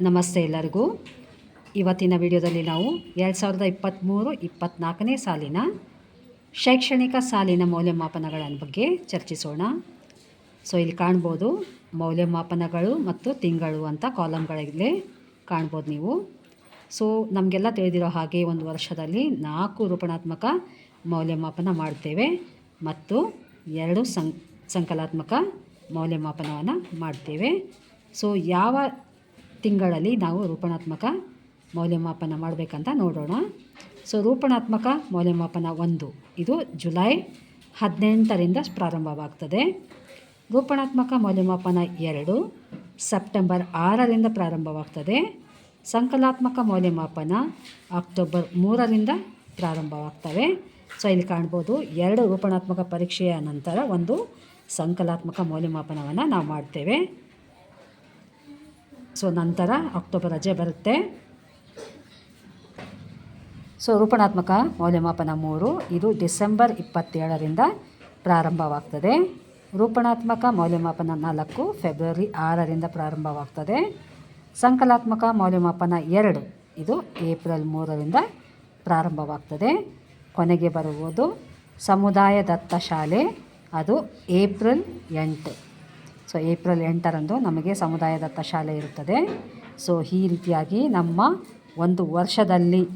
ನಮಸ್ತೆ ಎಲ್ಲರಿಗೂ. ಇವತ್ತಿನ ವಿಡಿಯೋದಲ್ಲಿ ನಾವು ಎರಡು ಸಾವಿರದ ಇಪ್ಪತ್ತ್ಮೂರು ಇಪ್ಪತ್ತ್ನಾಲ್ಕನೇ ಸಾಲಿನ ಶೈಕ್ಷಣಿಕ ಸಾಲಿನ ಮೌಲ್ಯಮಾಪನಗಳ ಬಗ್ಗೆ ಚರ್ಚಿಸೋಣ. ಸೊ ಇಲ್ಲಿ ಕಾಣ್ಬೋದು ಮೌಲ್ಯಮಾಪನಗಳು ಮತ್ತು ತಿಂಗಳು ಅಂತ ಕಾಲಮ್ಗಳಲ್ಲಿ ಕಾಣ್ಬೋದು ನೀವು. ಸೊ ನಮಗೆಲ್ಲ ತಿಳಿದಿರೋ ಹಾಗೆ ಒಂದು ವರ್ಷದಲ್ಲಿ ನಾಲ್ಕು ರೂಪಣಾತ್ಮಕ ಮೌಲ್ಯಮಾಪನ ಮಾಡ್ತೇವೆ ಮತ್ತು ಎರಡು ಸಂಕಲಾತ್ಮಕ ಮೌಲ್ಯಮಾಪನವನ್ನು ಮಾಡ್ತೇವೆ. ಸೊ ಯಾವ ತಿಂಗಳಲ್ಲಿ ನಾವು ರೂಪಣಾತ್ಮಕ ಮೌಲ್ಯಮಾಪನ ಮಾಡಬೇಕಂತ ನೋಡೋಣ. ಸೊ ರೂಪಣಾತ್ಮಕ ಮೌಲ್ಯಮಾಪನ ಒಂದು, ಇದು ಜುಲೈ ಹದಿನೆಂಟರಿಂದ ಪ್ರಾರಂಭವಾಗ್ತದೆ. ರೂಪಣಾತ್ಮಕ ಮೌಲ್ಯಮಾಪನ ಎರಡು, ಸೆಪ್ಟೆಂಬರ್ ಆರರಿಂದ ಪ್ರಾರಂಭವಾಗ್ತದೆ. ಸಂಕಲಾತ್ಮಕ ಮೌಲ್ಯಮಾಪನ ಅಕ್ಟೋಬರ್ ಮೂರರಿಂದ ಪ್ರಾರಂಭವಾಗ್ತವೆ. ಸೊ ಇಲ್ಲಿ ಕಾಣ್ಬೋದು ಎರಡು ರೂಪಣಾತ್ಮಕ ಪರೀಕ್ಷೆಯ ನಂತರ ಒಂದು ಸಂಕಲಾತ್ಮಕ ಮೌಲ್ಯಮಾಪನವನ್ನು ನಾವು ಮಾಡ್ತೇವೆ. ಸೊ ನಂತರ ಅಕ್ಟೋಬರ್ ರಜೆ ಬರುತ್ತೆ. ಸೊ ರೂಪಣಾತ್ಮಕ ಮೌಲ್ಯಮಾಪನ ಮೂರು, ಇದು ಡಿಸೆಂಬರ್ ಇಪ್ಪತ್ತೇಳರಿಂದ ಪ್ರಾರಂಭವಾಗ್ತದೆ. ರೂಪಣಾತ್ಮಕ ಮೌಲ್ಯಮಾಪನ ನಾಲ್ಕು, ಫೆಬ್ರವರಿ ಆರರಿಂದ ಪ್ರಾರಂಭವಾಗ್ತದೆ. ಸಂಕಲಾತ್ಮಕ ಮೌಲ್ಯಮಾಪನ ಎರಡು, ಇದು ಏಪ್ರಿಲ್ ಮೂರರಿಂದ ಪ್ರಾರಂಭವಾಗ್ತದೆ. ಕೊನೆಗೆ ಬರುವುದು ಸಮುದಾಯ ದತ್ತ ಶಾಲೆ, ಅದು ಏಪ್ರಿಲ್ ಎಂಟು. ಸೊ ಏಪ್ರಿಲ್ ಎಂಟರಂದು ನಮಗೆ ಸಮುದಾಯ ದತ್ತ ಶಾಲೆ ಇರುತ್ತದೆ. ಸೊ ಈ ರೀತಿಯಾಗಿ ನಮ್ಮ ಒಂದು ವರ್ಷದಲ್ಲಿ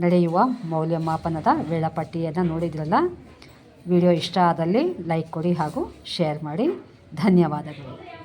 ನಡೆಯುವ ಮೌಲ್ಯಮಾಪನದ ವೇಳಾಪಟ್ಟಿಯನ್ನು ನೋಡಿದ್ರಲ್ಲ? ವಿಡಿಯೋ ಇಷ್ಟ ಆದಲ್ಲಿ ಲೈಕ್ ಕೊಡಿ ಹಾಗೂ ಶೇರ್ ಮಾಡಿ. ಧನ್ಯವಾದಗಳು.